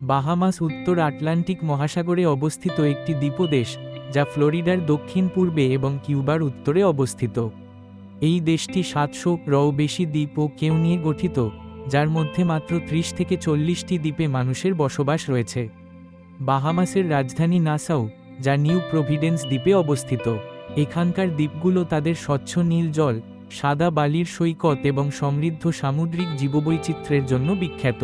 Bahamas উত্তর Atlantic মহাসাগরে অবস্থিত একটি দ্বীপদেশ, যা ফ্লোরিডার দক্ষিণ পূর্বে এবং কিউবার উত্তরে অবস্থিত। এই দেশটি সাতশো রও বেশি দ্বীপ ও কেউ নিয়ে গঠিত, যার মধ্যে মাত্র ত্রিশ থেকে চল্লিশটি দ্বীপে মানুষের বসবাস রয়েছে। বাহামাসের রাজধানী নাসাও যা নিউ প্রভিডেন্স দ্বীপে অবস্থিত। এখানকার দ্বীপগুলো তাদের স্বচ্ছ নীল জল, সাদা বালির সৈকত এবং সমৃদ্ধ সামুদ্রিক জীববৈচিত্র্যের জন্য বিখ্যাত।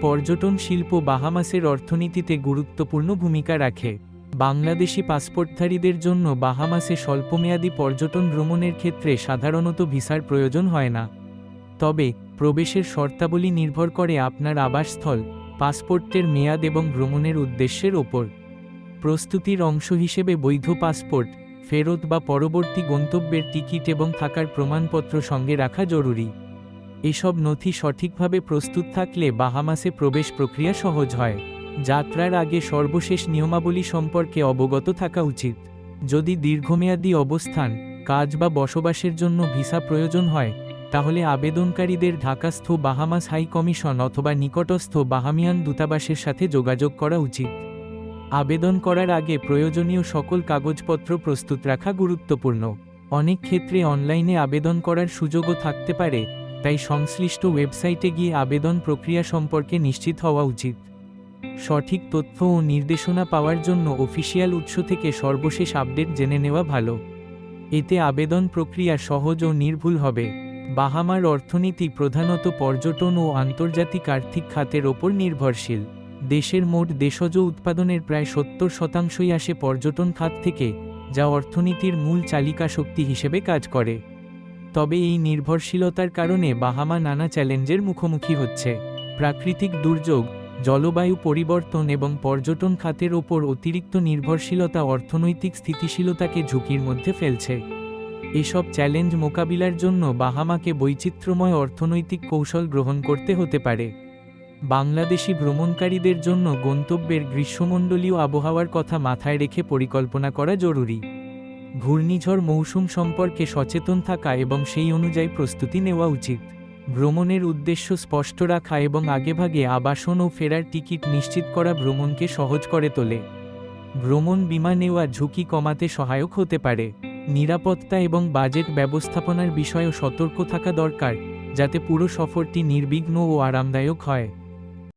পর্যটন শিল্প বাহামাসের অর্থনীতিতে গুরুত্বপূর্ণ ভূমিকা রাখে। বাংলাদেশি পাসপোর্টধারীদের জন্য বাহামাসে স্বল্পমেয়াদী পর্যটন ভ্রমণের ক্ষেত্রে সাধারণত ভিসার প্রয়োজন হয় না। তবে, প্রবেশের শর্তাবলী নির্ভর করে আপনার আবাসস্থল, পাসপোর্টের মেয়াদ এবং ভ্রমণের উদ্দেশ্যের ওপর। প্রস্তুতির অংশ হিসেবে বৈধ পাসপোর্ট, ফেরত বা পরবর্তী গন্তব্যের টিকিট এবং থাকার প্রমাণপত্র সঙ্গে রাখা জরুরি। এসব নথি সঠিকভাবে প্রস্তুত থাকলে বাহামাসে প্রবেশ প্রক্রিয়া সহজ হয়। যাত্রার আগে সর্বশেষ নিয়মাবলী সম্পর্কে অবগত থাকা উচিত। যদি দীর্ঘমেয়াদী অবস্থান, কাজ বা বসবাসের জন্য ভিসা প্রয়োজন হয়, তাহলে আবেদনকারীদের ঢাকাস্থ বাহামাস হাই কমিশন অথবা নিকটস্থ বাহামিয়ান দূতাবাসের সাথে যোগাযোগ করা উচিত। আবেদন করার আগে প্রয়োজনীয় সকল কাগজপত্র প্রস্তুত রাখা গুরুত্বপূর্ণ। অনেক ক্ষেত্রে অনলাইনে আবেদন করার সুযোগও থাকতে পারে তাই সংশ্লিষ্ট ওয়েবসাইটে গিয়ে আবেদন প্রক্রিয়া সম্পর্কে নিশ্চিত হওয়া উচিত। সঠিক তথ্য ও নির্দেশনা পাওয়ার জন্য অফিসিয়াল উৎস থেকে সর্বশেষ আপডেট জেনে নেওয়া ভালো। এতে আবেদন প্রক্রিয়া সহজ ও নির্ভুল হবে। বাহামার অর্থনীতি প্রধানত পর্যটন ও আন্তর্জাতিক আর্থিক খাতের ওপর নির্ভরশীল। দেশের মোট দেশজ উৎপাদনের প্রায় সত্তর শতাংশই আসে পর্যটন খাত থেকে, যা অর্থনীতির মূল চালিকা শক্তি হিসেবে কাজ করে। তবে এই নির্ভরশীলতার কারণে বাহামা নানা চ্যালেঞ্জের মুখোমুখি হচ্ছে। প্রাকৃতিক দুর্যোগ, জলবায়ু পরিবর্তন এবং পর্যটন খাতের ওপর অতিরিক্ত নির্ভরশীলতা অর্থনৈতিক স্থিতিশীলতাকে ঝুঁকির মধ্যে ফেলছে। এসব চ্যালেঞ্জ মোকাবিলার জন্য বাহামাকে বৈচিত্র্যময় অর্থনৈতিক কৌশল গ্রহণ করতে হতে পারে। বাংলাদেশি ভ্রমণকারীদের জন্য গন্তব্যের গ্রীষ্মমণ্ডলীয় আবহাওয়ার কথা মাথায় রেখে পরিকল্পনা করা জরুরি। ঘূর্ণিঝড় মৌসুম সম্পর্কে সচেতন থাকা এবং সেই অনুযায়ী প্রস্তুতি নেওয়া উচিত। ভ্রমণের উদ্দেশ্য স্পষ্ট রাখা এবং আগেভাগে আবাসন ও ফেরার টিকিট নিশ্চিত করা ভ্রমণকে সহজ করে তোলে। ভ্রমণ বিমা নেওয়া ঝুঁকি কমাতে সহায়ক হতে পারে। নিরাপত্তা এবং বাজেট ব্যবস্থাপনার বিষয়েও সতর্ক থাকা দরকার, যাতে পুরো সফরটি নির্বিঘ্ন ও আরামদায়ক হয়।